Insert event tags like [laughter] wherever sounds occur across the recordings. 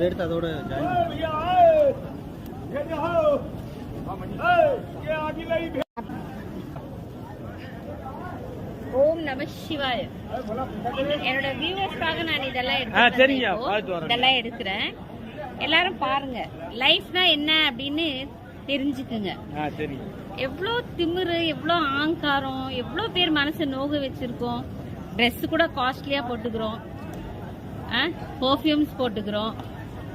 அதை எடுத்து அதோட ஜாயின் ஓம் நம சிவாய. என்னோட வியூவர்ஸ்க்காக நான் இதெல்லாம் சரிங்க. இதெல்லாம் எடுக்கிறேன். எல்லாரும் பாருங்க. லைஃப்னா என்ன அப்படின்னு தெரிஞ்சுக்குங்க. எவ்வளோ திமிரு எவ்வளோ ஆங்காரம் எவ்வளோ பேர் மனசை நோக வச்சிருக்கோம். ட்ரெஸ் கூட காஸ்ட்லியாக போட்டுக்கிறோம். பர்ஃப்யூம்ஸ் போட்டுக்கிறோம்.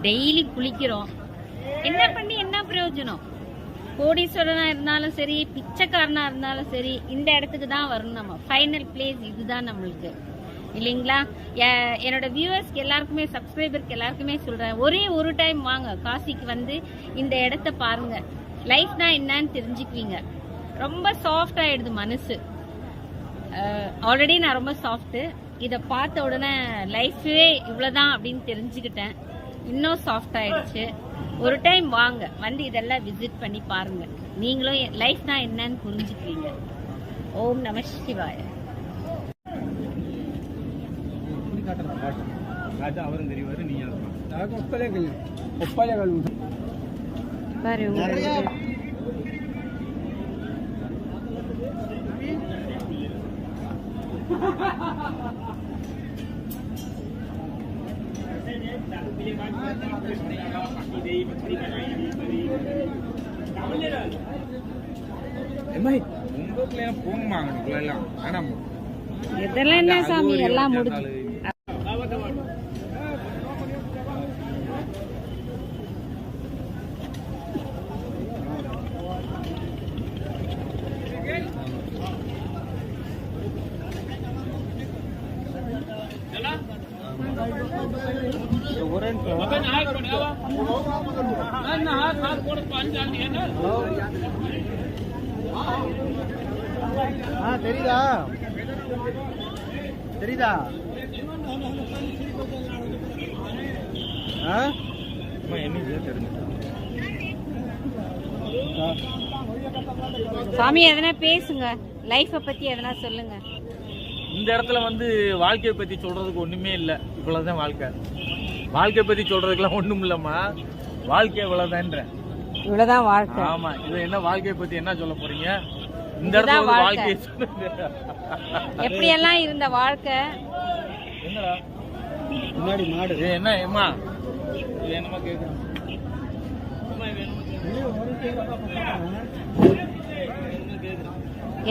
டெய்லி குளிக்கிறோம். என்ன பண்ணி என்ன பிரயோஜனம்? கோடீஸ்வரனா இருந்தாலும் சரி பிச்சைக்காரனா இருந்தாலும் சரி இந்த இடத்துக்கு தான் வரணும் நம்ம. ஃபைனல் பிளேஸ் இதுதான் நம்மளுக்கு. இல்லைங்களா? என்னோட வியூவர்ஸ்க்கு எல்லாருக்குமே சப்ஸ்கிரைபருக்கு எல்லாருக்குமே சொல்றேன். ஒரே ஒரு டைம் வாங்க. காசிக்கு வந்து இந்த இடத்த பாருங்க. லைஃப்னா என்னன்னு தெரிஞ்சுக்குவீங்க. ரொம்ப சாஃப்ட் ஆயிடுது மனசு. ஆல்ரெடி நான் ரொம்ப சாஃப்ட்டு இதை பார்த்த உடனே லைஃபே இவ்வளோதான் அப்படின்னு தெரிஞ்சுக்கிட்டேன். இன்னும் சாஃப்ட் ஆயிடுச்சு. ஒரு டைம் வாங்க. வந்து இதெல்லாம் விசிட் பண்ணி பாருங்க. நீங்களும் லைஃப்னா என்னன்னு புரிஞ்சுக்குவீங்க. ஓம் நம சிவாய. இப்படி காட்டுறேன் [laughs] போங்கம்மா அங்கனுக்குள்ள எல்லாம். வேணாம். இதெல்லாம் என்ன சாமி? எல்லாம் முடிஞ்சு. தெரியுதா தெரியுதா ஆ என்ன சாமி எதனா பேசுங்க. லைஃப பத்தி எதனா சொல்லுங்க. இந்த இடத்துல வந்து வாழ்க்கையை பத்தி சொல்றதுக்கு ஒண்ணுமே இல்லை. இவ்வளவுதான் வாழ்க்கை. வாழ்க்கையை பத்தி சொல்றதுக்கெல்லாம் ஒண்ணும் இல்லம்மா. வாழ்க்கை இவ்வளவுதான்ற. இவ்வளவுதான் வாழ்க்கை. ஆமா இது என்ன வாழ்க்கையை பத்தி என்ன சொல்ல போறீங்க? இந்த இடத்துல வாழ்க்கை. எப்படியெல்லாம் இருந்த வாழ்க்கை? என்னடா? முன்னாடி மாடு. இது என்ன ஏம்மா? இது என்னமா கேக்குறேன்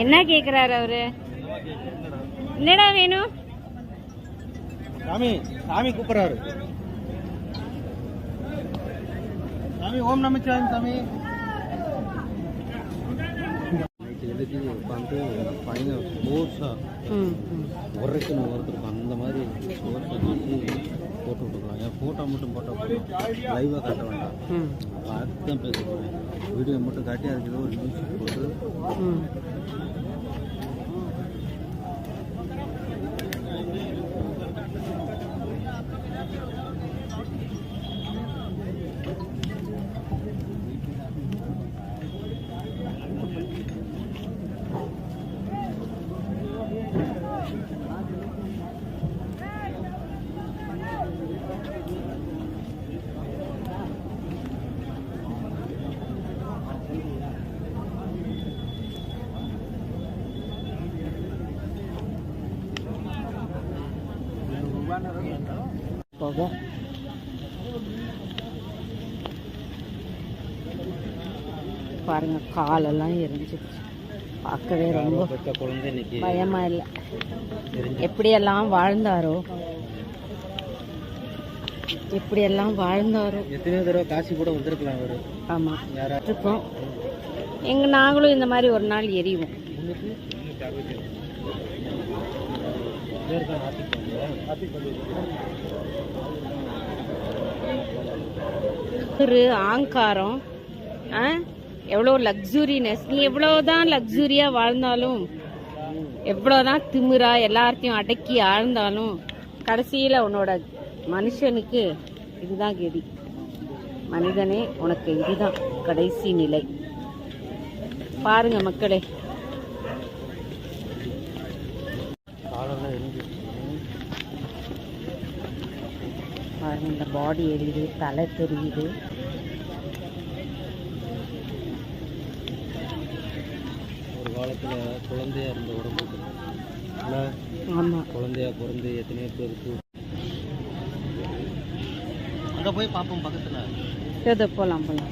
என்ன கேக்குறாரு அவரு? என்னடா வேணும்? சாமி சாமி கூப்பிடுறாரு. சாமி ஓம் நமச்சிவாயம் சாமி. எழுதி உட்காந்து பையன் ம். உரைக்கணும் ஒருத்தருக்கு அந்த மாதிரி வச்சு போட்டு விட்டுக்கலாம் என் ஃபோட்டோ மட்டும் போட்டால் போதும். லைவாக காட்ட வேண்டாம். பார்த்து தான் பேச போகிறேன் வீடியோ மட்டும் காட்டி அதுக்கு ஏதோ ஒரு மியூசிக் போட்டு ம். போக பாருங்க காலெல்லாம் எரிஞ்சிருச்சு பார்க்கவே ரொம்ப பயமா இல்ல. எப்படியெல்லாம் வாழ்ந்தாரோ? எப்படியெல்லாம் வாழ்ந்தாரோ? எத்தனையோ தடவை காசி கூட வந்திருக்கலாம் அவர். ஆமா. யாரா இருக்கோம் எங்க நாங்களும் இந்த மாதிரி ஒரு நாள் எரிவோம். ஒரு ஆங்காரம் ஆ? எவ்வளோ லக்ஸுரினஸ் நீ எவ்வளோதான் லக்ஸூரியாக வாழ்ந்தாலும் எவ்வளோதான் திமிரா எல்லாத்தையும் அடக்கி ஆழ்ந்தாலும் கடைசியில் உன்னோட மனுஷனுக்கு இதுதான் கதி. மனிதனே உனக்கு இதுதான் கடைசி நிலை. பாருங்க மக்களே காலெல்லாம் எரிஞ்சு பாருங்க பாருங்க இந்த பாடி எரியுது தலை தெரியுது. ஒரு காலத்தில் குழந்தையா இருந்த உடம்பு இல்லை ஆமாம் குழந்தையா பிறந்து எத்தனையோ பேருக்கு அங்கே போய் பார்ப்போம் பக்கத்தில். போகலாம் போகலாம்